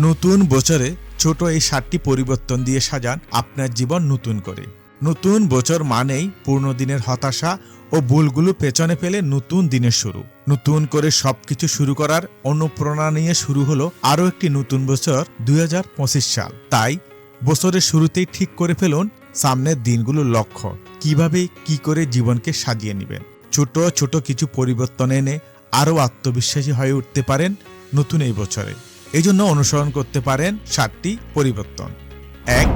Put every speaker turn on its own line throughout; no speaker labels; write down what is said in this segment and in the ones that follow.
নতুন বছরে ছোট এই সাতটি পরিবর্তন দিয়ে সাজান আপনার জীবন নতুন করে। নতুন বছর মানেই পুরনো দিনের হতাশা ও ভুলগুলো পেছনে ফেলে নতুন দিনের শুরু। নতুন করে সবকিছু শুরু করার অনুপ্রেরণা নিয়ে শুরু হলো আরও একটি নতুন বছর দুই হাজার পঁচিশ সাল। তাই বছরের শুরুতেই ঠিক করে ফেলুন সামনের দিনগুলোর লক্ষ্য। কীভাবে, কি করে জীবনকে সাজিয়ে নেবেন? ছোট ছোট কিছু পরিবর্তন এনে আরও আত্মবিশ্বাসী হয়ে উঠতে পারেন নতুন এই বছরে। এই জন্য অনুসরণ করতে পারেন সাতটি পরিবর্তন। এক,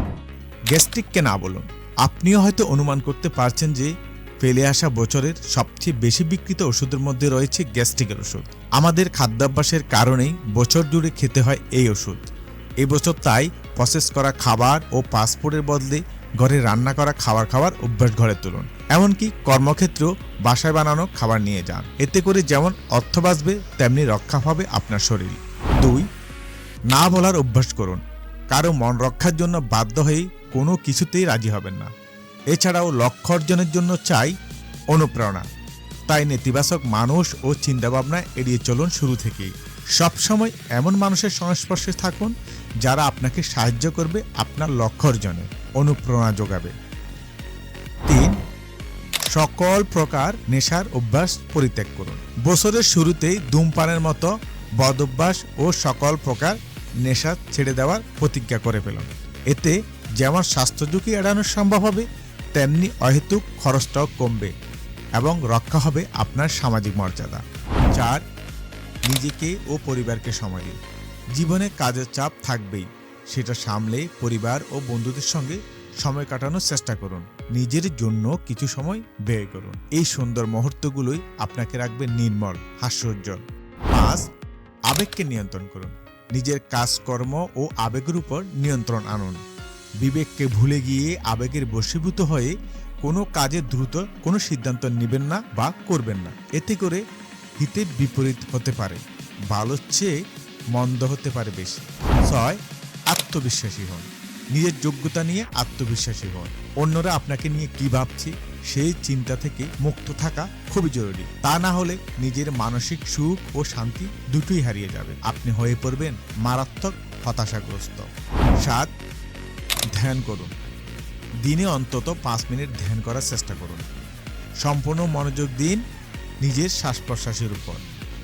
গ্যাস্ট্রিককে না বলুন। আপনিও হয়তো অনুমান করতে পারছেন যে ফেলে আসা বছরের সবচেয়ে বেশি বিক্রিত ওষুধের মধ্যে রয়েছে গ্যাস্ট্রিকের ওষুধ। আমাদের খাদ্যাভ্যাসের কারণেই বছর জুড়ে খেতে হয় এই ওষুধ। এবছর তাই প্রসেস করা খাবার ও পাসপোর্টের বদলে ঘরে রান্না করা খাবার খাওয়ার অভ্যাস ঘরে তুলুন। এমনকি কর্মক্ষেত্রেও বাসায় বানানো খাবার নিয়ে যান। এতে করে যেমন অর্থ বাঁচবে, তেমনি রক্ষা পাবে আপনার শরীর। দুই না বলার অভ্যাস করুন। কারও মন রক্ষার জন্য বাধ্য হয়ে কোনো কিছুতেই রাজি হবেন না। এছাড়াও লক্ষ্য অর্জনের জন্য চাই অনুপ্রেরণা। তাই নেতিবাচক মানুষ ও চিন্তাভাবনা এড়িয়ে চলুন শুরু থেকেই। সবসময় এমন মানুষের সংস্পর্শে থাকুন, যারা আপনাকে সাহায্য করবে আপনার লক্ষ্য অর্জনে, অনুপ্রেরণা যোগাবে। তিন, সকল প্রকার নেশার অভ্যাস পরিত্যাগ করুন। বছরের শুরুতেই ধূমপানের মতো বদ অভ্যাস ও সকল প্রকার নেশা ছেড়ে দেওয়ার প্রতিজ্ঞা করে ফেলুন এতে যেমন স্বাস্থ্য ঝুঁকি এড়ানো সম্ভব হবে, তেমনি অহেতুক খরচটাও কমবে এবং রক্ষা হবে আপনার সামাজিক মর্যাদা। চার, নিজেকে ও পরিবারকে সময় দিন। জীবনে কাজের চাপ থাকবেই। সেটা সামলে পরিবার ও বন্ধুদের সঙ্গে সময় কাটানোর চেষ্টা করুন। নিজের জন্য কিছু সময় ব্যয় করুন। এই সুন্দর মুহূর্তগুলোই আপনাকে রাখবে নির্মল, হাস্যোজ্জ্বল। পাঁচ, আবেগকে নিয়ন্ত্রণ করুন। নিজের কাজকর্ম ও আবেগের উপর নিয়ন্ত্রণ আনুন। বিবেককে ভুলে গিয়ে আবেগের বশীভূত হয়ে কোনো কাজে দ্রুত কোনো সিদ্ধান্ত নেবেন না বা করবেন না। এতে করে হিতে বিপরীত হতে পারে। ভালোর চেয়ে মন্দ হতে পারে বেশি। ছয়, আত্মবিশ্বাসী হন। নিজের যোগ্যতা নিয়ে আত্মবিশ্বাসী হন। অন্যরা আপনাকে নিয়ে কি ভাবছে? সেই চিন্তা থেকে মুক্ত থাকা খুবই জরুরি। তা না হলে নিজের মানসিক সুখ ও শান্তি দুটোই হারিয়ে যাবে। আপনি হয়ে পড়বেন মারাত্মক হতাশাগ্রস্ত। সাত, ধ্যান করুন। দিনে অন্তত পাঁচ মিনিট ধ্যান করার চেষ্টা করুন। সম্পূর্ণ মনোযোগ দিন নিজের শ্বাস প্রশ্বাসের উপর।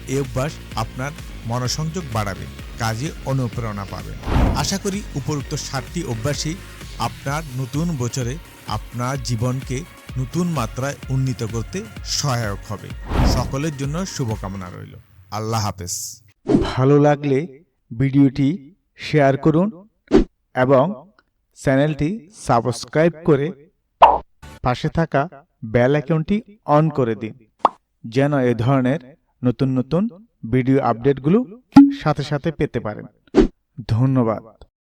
এ অভ্যাস আপনার মনোসংযোগ বাড়াবে, কাজে অনুপ্রেরণা পাবে। আশা করি উপরোক্ত সাতটি অভ্যাসই আপনার নতুন বছরে আপনার জীবনকে নতুন মাত্রায় উন্নীত করতে সহায়ক হবে। সকলের জন্য শুভকামনা রইল। আল্লাহ হাফেজ।
ভালো লাগলে ভিডিওটি শেয়ার করুন এবং চ্যানেলটি সাবস্ক্রাইব করে পাশে থাকা বেল অ্যাকাউন্টটি অন করে দিন, যেন এ ধরনের নতুন নতুন ভিডিও আপডেটগুলো সাথে সাথে পেতে পারেন। ধন্যবাদ।